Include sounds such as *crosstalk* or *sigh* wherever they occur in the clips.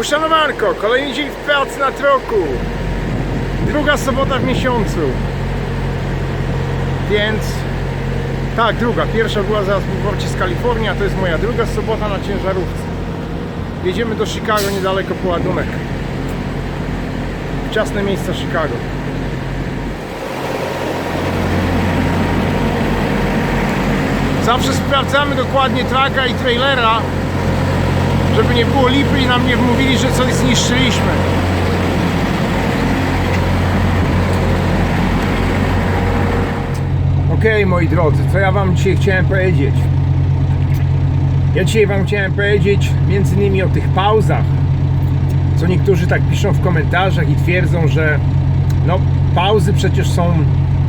Uszanowanko, kolejny dzień w pracy na troku. Druga sobota w miesiącu. Więc tak, druga. Pierwsza była zaraz w porcie z Kalifornii, a to jest moja druga sobota na ciężarówce. Jedziemy do Chicago niedaleko po ładunek. Ciasne miejsca Chicago. Zawsze sprawdzamy dokładnie traka i trailera, żeby nie było lipy i nam nie wmówili, że coś zniszczyliśmy. Okej, moi drodzy, co ja wam dzisiaj chciałem powiedzieć? Ja dzisiaj wam chciałem powiedzieć między innymi o tych pauzach, co niektórzy tak piszą w komentarzach i twierdzą, że no pauzy przecież są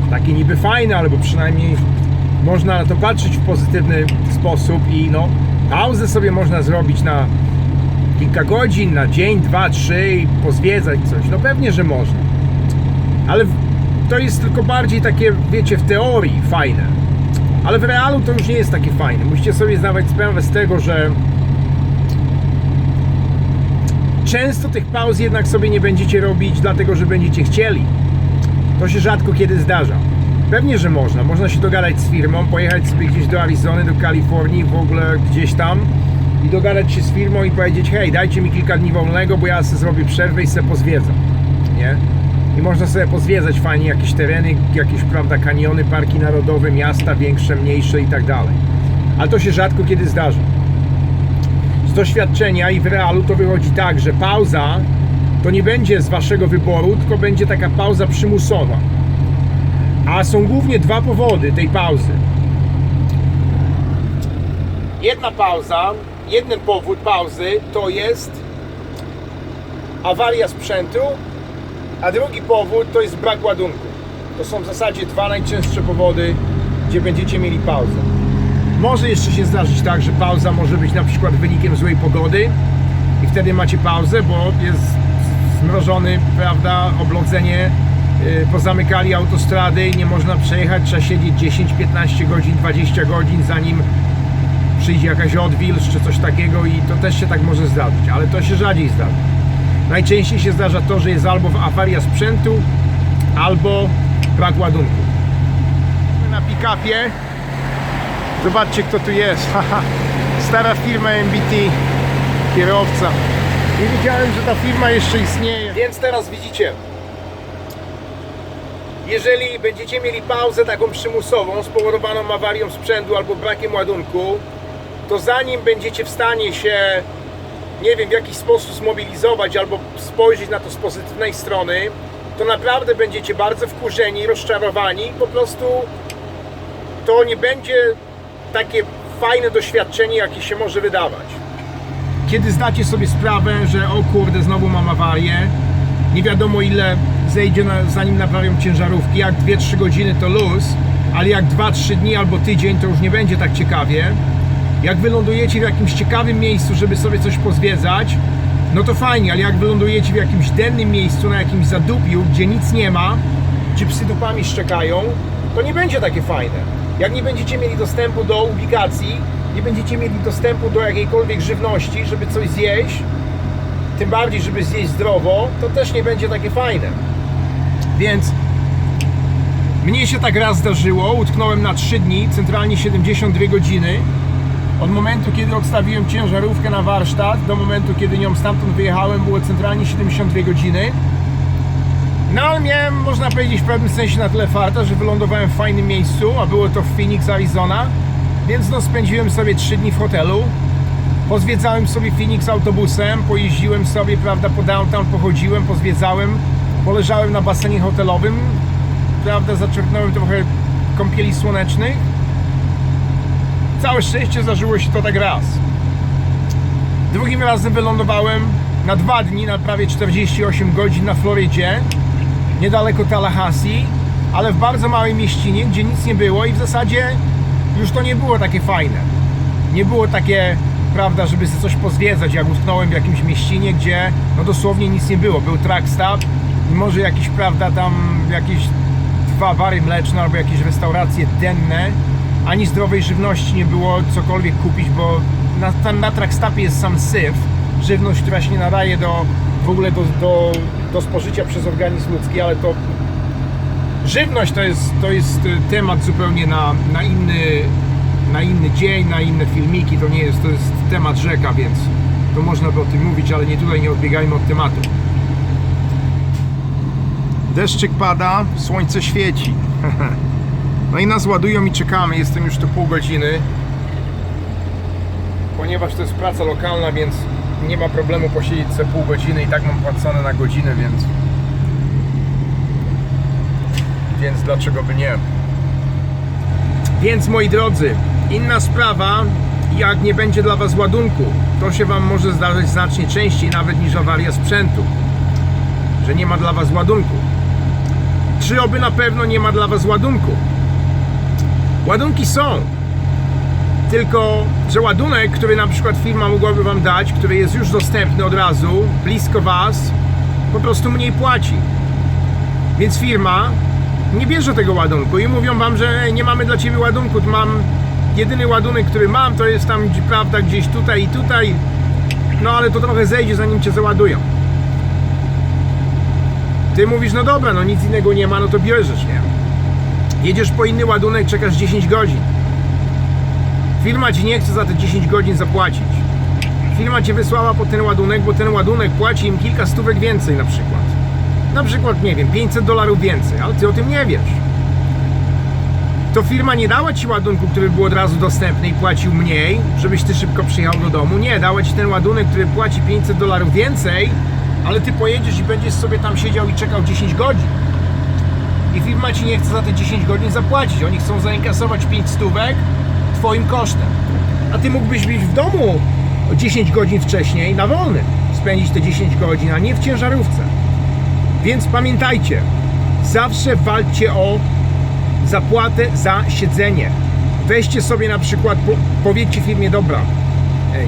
takie niby fajne, albo przynajmniej można na to patrzeć w pozytywny sposób i no pauzę sobie można zrobić na kilka godzin, na dzień, dwa, trzy i pozwiedzać coś. No pewnie, że można. Ale to jest tylko bardziej takie, wiecie, w teorii fajne. Ale w realu to już nie jest takie fajne. Musicie sobie zdawać sprawę z tego, że często tych pauz jednak sobie nie będziecie robić, dlatego że będziecie chcieli. To się rzadko kiedy zdarza. Pewnie, że można. Można się dogadać z firmą, pojechać sobie gdzieś do Arizony, do Kalifornii, w ogóle gdzieś tam i dogadać się z firmą i powiedzieć, hej, dajcie mi kilka dni wolnego, bo ja sobie zrobię przerwę i sobie pozwiedzam. Nie? I można sobie pozwiedzać fajnie jakieś tereny, jakieś, prawda, kaniony, parki narodowe, miasta większe, mniejsze i tak dalej. Ale to się rzadko kiedy zdarza. Z doświadczenia i w realu to wychodzi tak, że pauza to nie będzie z waszego wyboru, tylko będzie taka pauza przymusowa. A są głównie dwa powody tej pauzy. Jedna pauza, jeden powód pauzy to jest awaria sprzętu, a drugi powód to jest brak ładunku. To są w zasadzie dwa najczęstsze powody, gdzie będziecie mieli pauzę. Może jeszcze się zdarzyć tak, że pauza może być na przykład wynikiem złej pogody i wtedy macie pauzę, bo jest zmrożony, prawda, oblodzenie, pozamykali autostrady i nie można przejechać, trzeba siedzieć 10, 15 godzin, 20 godzin, zanim przyjdzie jakaś odwilż czy coś takiego i to też się tak może zdarzyć, ale to się rzadziej zdarza. Najczęściej się zdarza to, że jest albo awaria sprzętu, albo brak ładunku. Na pick-upie Zobaczcie kto tu jest. *laughs* Stara firma MBT, kierowca. Nie wiedziałem, że ta firma jeszcze istnieje. Więc teraz widzicie. Jeżeli będziecie mieli pauzę taką przymusową spowodowaną awarią sprzętu albo brakiem ładunku, to zanim będziecie w stanie się, nie wiem, w jakiś sposób zmobilizować albo spojrzeć na to z pozytywnej strony, to naprawdę będziecie bardzo wkurzeni, rozczarowani. Po prostu to nie będzie takie fajne doświadczenie, jakie się może wydawać. Kiedy zdacie sobie sprawę, że o kurde, znowu mam awarię, nie wiadomo ile zejdzie na, zanim naprawią ciężarówki, jak 2-3 godziny to luz, ale jak 2-3 dni albo tydzień to już nie będzie tak ciekawie. Jak wylądujecie w jakimś ciekawym miejscu, żeby sobie coś pozwiedzać, no to fajnie, ale jak wylądujecie w jakimś dennym miejscu, na jakimś zadupiu, gdzie nic nie ma, gdzie psy dupami szczekają, to nie będzie takie fajne. Jak nie będziecie mieli dostępu do ubikacji, nie będziecie mieli dostępu do jakiejkolwiek żywności, żeby coś zjeść, tym bardziej, żeby zjeść zdrowo, to też nie będzie takie fajne. Więc mnie się tak raz zdarzyło, utknąłem na 3 dni, centralnie 72 godziny. Od momentu, kiedy odstawiłem ciężarówkę na warsztat, do momentu, kiedy nią stamtąd wyjechałem, było centralnie 72 godziny. No ale miałem, można powiedzieć, w pewnym sensie na tyle farta, że wylądowałem w fajnym miejscu, a było to w Phoenix, Arizona. Więc no spędziłem sobie 3 dni w hotelu. Pozwiedzałem sobie Phoenix autobusem, pojeździłem sobie, prawda, po downtown, pochodziłem, pozwiedzałem, poleżałem na basenie hotelowym, prawda, zaczerpnąłem trochę kąpieli słonecznych. Całe szczęście zdarzyło się to tak raz. Drugim razem wylądowałem na dwa dni, na prawie 48 godzin na Florydzie, niedaleko Tallahassee, ale w bardzo małej mieścinie, gdzie nic nie było i w zasadzie już to nie było takie fajne. Nie było takie, prawda, żeby sobie coś pozwiedzać, jak utknąłem w jakimś mieścinie, gdzie no dosłownie nic nie było. Był truck stop może jakieś, prawda, tam jakieś dwa bary mleczne albo jakieś restauracje denne, ani zdrowej żywności nie było cokolwiek kupić, bo na, tam na truck stopie jest sam syf, żywność, która się nie nadaje do, w ogóle do, do, do spożycia przez organizm ludzki, ale to żywność to jest, to jest y, temat zupełnie na, na, inny, na inny dzień, na inne filmiki, to nie jest, to jest temat rzeka, więc to można by o tym mówić, ale nie tutaj, nie odbiegajmy od tematu. Deszczyk pada, słońce świeci. No i nas ładują i czekamy. Jestem już tu pół godziny. Ponieważ to jest praca lokalna, więc nie ma problemu posiedzieć sobie pół godziny i tak mam płacone na godzinę, więc więc dlaczego by nie? Więc moi drodzy, inna sprawa, jak nie będzie dla Was ładunku, to się Wam może zdarzyć znacznie częściej nawet niż awaria sprzętu, że nie ma dla Was ładunku. Czy oby na pewno nie ma dla Was ładunku? Ładunki są. Tylko, że ładunek, który na przykład firma mogłaby Wam dać, który jest już dostępny od razu, blisko Was, po prostu mniej płaci. Więc firma nie bierze tego ładunku i mówią Wam, że nie mamy dla Ciebie ładunku. Mam jedyny ładunek, który mam, to jest tam, prawda, gdzieś tutaj i tutaj. No ale to trochę zejdzie, zanim Cię załadują. Ty mówisz, no dobra, no nic innego nie ma, no to bierzesz, nie? Jedziesz po inny ładunek, czekasz 10 godzin. Firma ci nie chce za te 10 godzin zapłacić. Firma cię wysłała po ten ładunek, bo ten ładunek płaci im kilka stówek więcej na przykład. Na przykład, nie wiem, 500 dolarów więcej, ale ty o tym nie wiesz. To firma nie dała ci ładunku, który był od razu dostępny i płacił mniej, żebyś ty szybko przyjechał do domu. Nie, dała ci ten ładunek, który płaci 500 dolarów więcej, ale ty pojedziesz i będziesz sobie tam siedział i czekał 10 godzin i firma ci nie chce za te 10 godzin zapłacić. Oni chcą zainkasować 5 stówek twoim kosztem. A ty mógłbyś być w domu o 10 godzin wcześniej na wolnym, spędzić te 10 godzin, a nie w ciężarówce. Więc pamiętajcie, zawsze walczcie o zapłatę za siedzenie. Weźcie sobie na przykład, po, powiedzcie firmie, dobra, ej,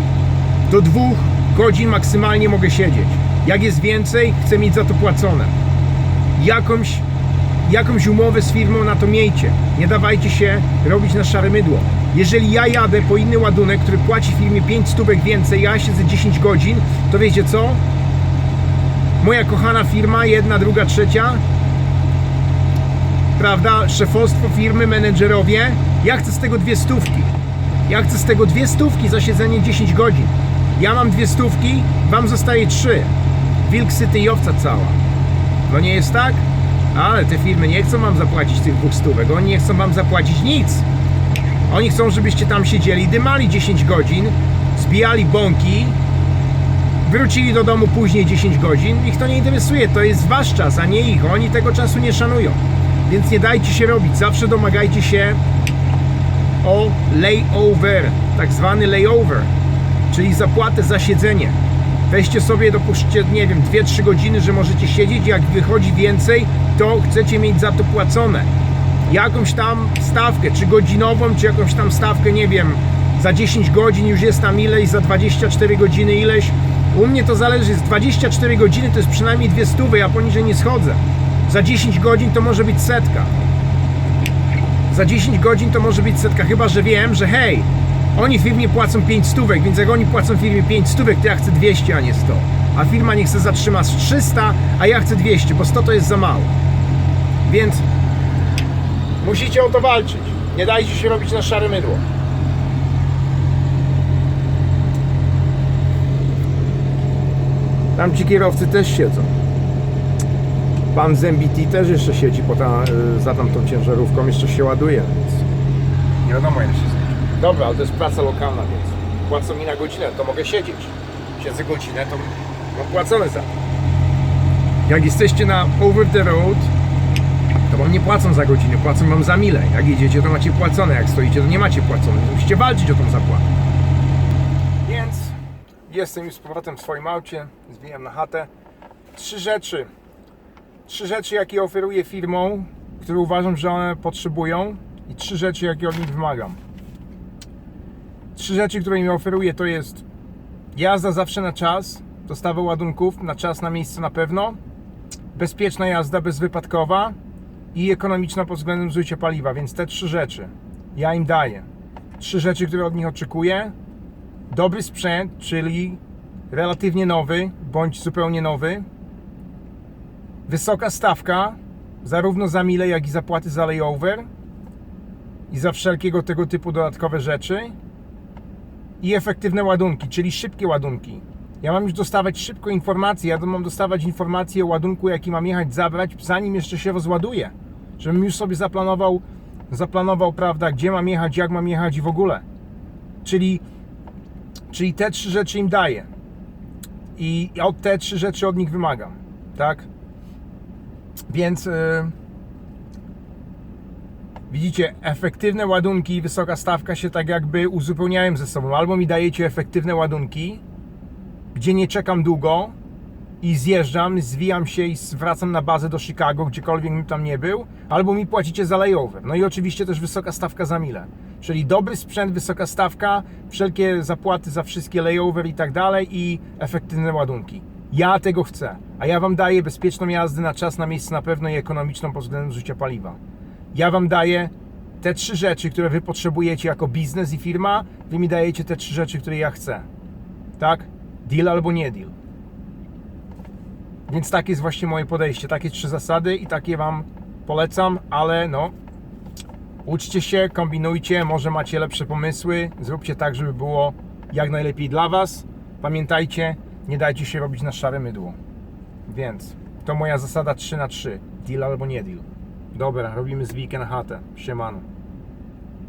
do dwóch godzin maksymalnie mogę siedzieć. Jak jest więcej, chcę mieć za to płacone. Jakąś jakąś umowę z firmą na to miejcie. Nie dawajcie się robić na szare mydło. Jeżeli ja jadę po inny ładunek, który płaci firmie 5 stówek więcej, ja siedzę 10 godzin, to wiecie co? Moja kochana firma, jedna, druga, trzecia, prawda, szefostwo firmy, menedżerowie, ja chcę z tego dwie stówki. Ja chcę z tego dwie stówki za siedzenie 10 godzin. Ja mam dwie stówki, wam zostaje trzy. Wilk syty i owca cała. No nie jest tak? Ale te firmy nie chcą wam zapłacić tych dwóch stówek. Oni nie chcą wam zapłacić nic. Oni chcą, żebyście tam siedzieli, dymali 10 godzin, zbijali bąki, wrócili do domu później 10 godzin. Ich to nie interesuje. To jest wasz czas, a nie ich. Oni tego czasu nie szanują. Więc nie dajcie się robić. Zawsze domagajcie się o layover, tak zwany layover, czyli zapłatę za siedzenie. Weźcie sobie, dopuśćcie, nie wiem, 2-3 godziny, że możecie siedzieć, jak wychodzi więcej, to chcecie mieć za to płacone. Jakąś tam stawkę, czy godzinową, czy jakąś tam stawkę, nie wiem, za 10 godzin już jest tam ileś, za 24 godziny ileś. U mnie to zależy, z 24 godziny to jest przynajmniej dwie stówy, ja poniżej nie schodzę. Za 10 godzin to może być setka za 10 godzin to może być setka, chyba że wiem, że hej, oni firmie płacą 5 stówek, więc jak oni płacą firmie 5 stówek, to ja chcę 200, a nie 100. A firma nie chce zatrzymać 300, a ja chcę 200, bo 100 to jest za mało. Więc musicie o to walczyć. Nie dajcie się robić na szare mydło. Tam ci kierowcy też siedzą. Pan z MBT też jeszcze siedzi po ta, y, za tamtą ciężarówką, jeszcze się ładuje, więc nie wiadomo ile się. Dobra, ale to jest praca lokalna, więc płacą mi na godzinę, to mogę siedzieć. Siedzę godzinę, to mam płacone za to. Jak jesteście na over the road, to wam nie płacą za godzinę, płacą wam za mile. Jak jedziecie, to macie płacone, jak stoicie, to nie macie płacone. Musicie walczyć o tą zapłatę. Więc jestem już z powrotem w swoim aucie, zbijam na chatę. Trzy rzeczy, trzy rzeczy, jakie oferuję firmom, które uważam, że one potrzebują i trzy rzeczy, jakie od nich wymagam. Trzy rzeczy, które mi oferuję to jest jazda zawsze na czas, dostawa ładunków na czas, na miejsce na pewno, bezpieczna jazda, bezwypadkowa i ekonomiczna pod względem zużycia paliwa, więc te trzy rzeczy ja im daję. Trzy rzeczy, które od nich oczekuję. Dobry sprzęt, czyli relatywnie nowy bądź zupełnie nowy. Wysoka stawka, zarówno za mile, jak i zapłaty za layover i za wszelkiego tego typu dodatkowe rzeczy. I efektywne ładunki, czyli szybkie ładunki. Ja mam już dostawać szybko informacje, ja mam dostawać informacje o ładunku, jaki mam jechać zabrać, zanim jeszcze się rozładuje. Żebym już sobie zaplanował, zaplanował, prawda, gdzie mam jechać, jak mam jechać i w ogóle. Czyli, czyli te trzy rzeczy im daję. I ja te trzy rzeczy od nich wymagam. Tak? Więc yy, widzicie, efektywne ładunki i wysoka stawka się tak jakby uzupełniają ze sobą. Albo mi dajecie efektywne ładunki, gdzie nie czekam długo i zjeżdżam, zwijam się i wracam na bazę do Chicago, gdziekolwiek bym tam nie był, albo mi płacicie za layover. No i oczywiście też wysoka stawka za mile. Czyli dobry sprzęt, wysoka stawka, wszelkie zapłaty za wszystkie layover i tak dalej i efektywne ładunki. Ja tego chcę, a ja Wam daję bezpieczną jazdę na czas, na miejsce na pewno i ekonomiczną pod względem zużycia paliwa. Ja Wam daję te trzy rzeczy, które Wy potrzebujecie jako biznes i firma, Wy mi dajecie te trzy rzeczy, które ja chcę. Tak? Deal albo nie deal. Więc takie jest właśnie moje podejście, takie trzy zasady i takie Wam polecam, ale no, uczcie się, kombinujcie, może macie lepsze pomysły, zróbcie tak, żeby było jak najlepiej dla Was. Pamiętajcie, nie dajcie się robić na szare mydło. Więc to moja zasada 3 na 3 deal albo nie deal. Dobra, robimy zwijkę na chatę. Siemano.